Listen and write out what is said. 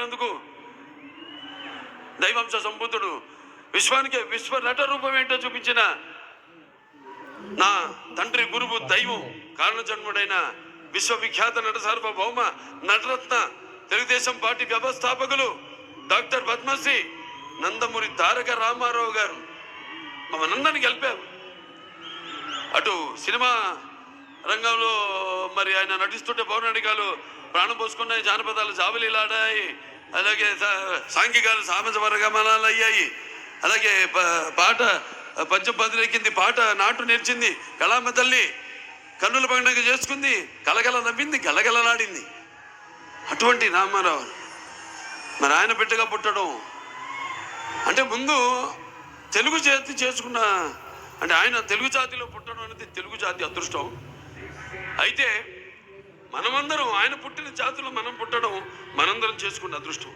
అందుకు దైవాంశ సంబుద్ధుడు విశ్వానికి విశ్వ నట రూపం ఏంటో చూపించిన నా తండ్రి గురువు దైవం కారణజన్ముడైన విశ్వవిఖ్యాత నట సార్వభౌమ నటరత్న తెలుగుదేశం పార్టీ వ్యవస్థాపకులు డాక్టర్ పద్మశ్రీ నందమూరి తారక రామారావు గారు. మనందరిని గెలిపారు అటు సినిమా రంగంలో మరి ఆయన నటిస్తుంటే పౌరాణికాలు ప్రాణం పోసుకున్నాయి జానపదాలు జాబలీలాడాయి. అలాగే సా- సాంఘికాలు సామాజ వర్గమనాలు అయ్యాయి. అలాగే పాట పంచం పదిలెక్కింది పాట నాటు నేర్చింది కళామ తల్లి కన్నుల పండుగ చేసుకుంది కలగల నవ్వింది గలగలలాడింది. అటువంటి రామారావు. మరి ఆయన బిడ్డగా పుట్టడం. అంటే ముందు తెలుగు జాతి చేసుకున్న అంటే ఆయన తెలుగు జాతిలో పుట్టడం అనేది తెలుగు జాతి అదృష్టం. అయితే మనమందరం ఆయన పుట్టిన జాతులు మనం పుట్టడం మనందరం చేసుకున్న అదృష్టం.